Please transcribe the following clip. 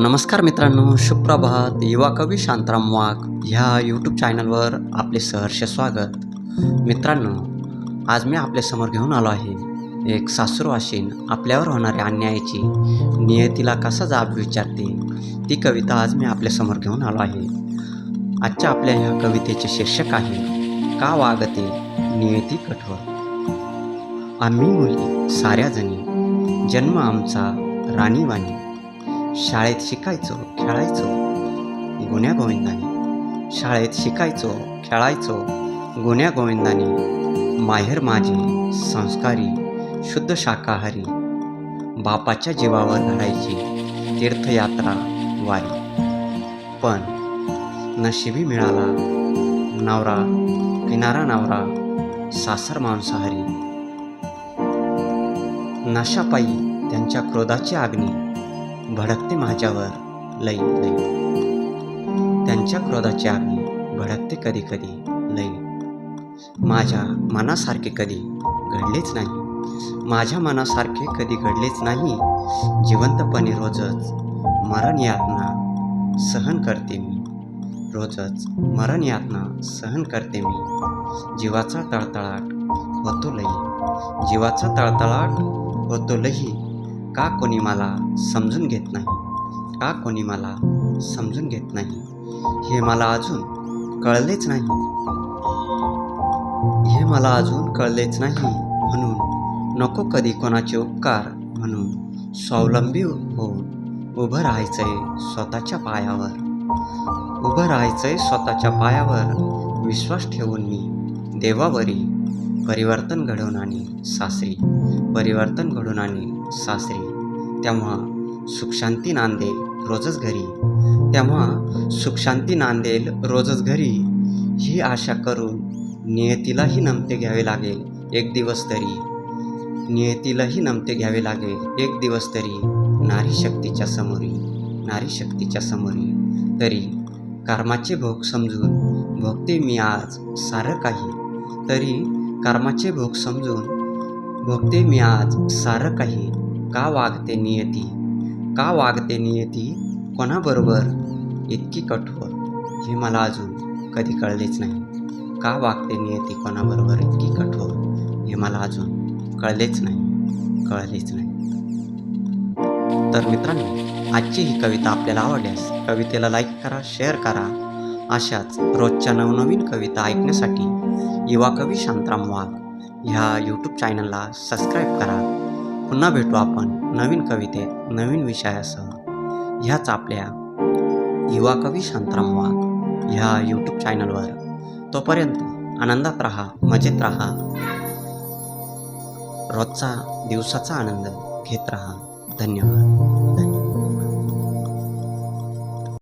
नमस्कार मित्रांनो सुप्रभात. युवा कवी शांताराम वाघ ह्या यूट्यूब चॅनलवर आपले सहर्ष स्वागत. मित्रांनो आज मी आपल्यासमोर घेऊन आलो आहे. एक सासूरवाशीन आपल्यावर होणाऱ्या अन्यायाची नियतीला कसा जाब विचारते ती कविता आज मी आपल्यासमोर घेऊन आलो आहे. आजच्या आपल्या ह्या कवितेचे शीर्षक आहे का वागते नियती कठोर? आम्ही मुली साऱ्याजणी जन्म आमचा राणीवाणी. शाळेत शिकायचो खेळायचो. गुन्ह्या गोविंदाने. शाळेत शिकायचो खेळायचो. गुन्ह्या गोविंदाने. माहेर माझे संस्कारी शुद्ध शाकाहारी. बापाच्या जीवावर घडायची तीर्थयात्रा वारी. पण नशिबी मिळाला नवरा किनारा नवरा सासर मांसाहारी. नशापायी त्यांच्या क्रोधाची आग्नी भडकते माझ्यावर. लई लई. त्यांच्या क्रोधाची आम्ही भडकते कधी कधी लई. माझ्या मनासारखे कधी घडलेच नाही. माझ्या मनासारखे कधी घडलेच नाही. जिवंतपणे रोजच मरण यातना सहन करते मी. रोजच मरण यातना सहन करते मी. जीवाचा तळतळाट होतो लई. जीवाचा तळतळाट होतो लई. का कोणी मला समजून घेत नाही? का कोणी मला समजून घेत नाही? हे मला अजून कळलेच नाही. हे मला अजून कळलेच नाही म्हणून नको कधी कोणाचे उपकार म्हणून स्वावलंबी होऊन उभं राहायचंय स्वतःच्या पायावर. उभं राहायचंय स्वतःच्या पायावर विश्वास ठेवून मी देवावरी परिवर्तन घडवून आणि सासरी परिवर्तन घडून आणि सासरी. तेव्हा सुखशांती नांदेल रोजच घरी. तेव्हा सुखशांती नांदेल रोजच घरी. ही आशा करून नियतीलाही नमते घ्यावे लागेल एक दिवस तरी. नियतीलाही नमते घ्यावे लागेल एक दिवस तरी. नारी शक्तीच्या समोरी नारी शक्तीच्या समोरी. तरी कर्माचे भोग समजून भोगते मी आज सारं काही. तरी कर्माचे भोग समजून भोगते मी आज सारं काही का वागते नियती? का वागते नियती? कोणाबरोबर? इतकी कठोर. हे मला अजून कधी कळलेच नाही. का वागते नियती कोणाबरोबर इतकी कठोर? हे मला अजून कळलेच नाही. कळलेच नाही. तर मित्रांनो आजची ही कविता आपल्याला आवडल्यास कवितेला लाईक करा शेअर करा. अशाच रोजच्या नवनवीन कविता ऐकण्यासाठी युवा कवी शांतराम वाघ ह्या यूट्यूब चॅनलला सबस्क्राईब करा. पुन्हा भेटू आपण नवीन कवितेत नवीन विषयासह. ह्याच आपल्या युवा कवी शांतराम वाघ ह्या यूट्यूब चॅनलवर तोपर्यंत आनंदात राहा मजेत राहा. रोजचा दिवसाचा आनंद घेत राहा. धन्यवाद.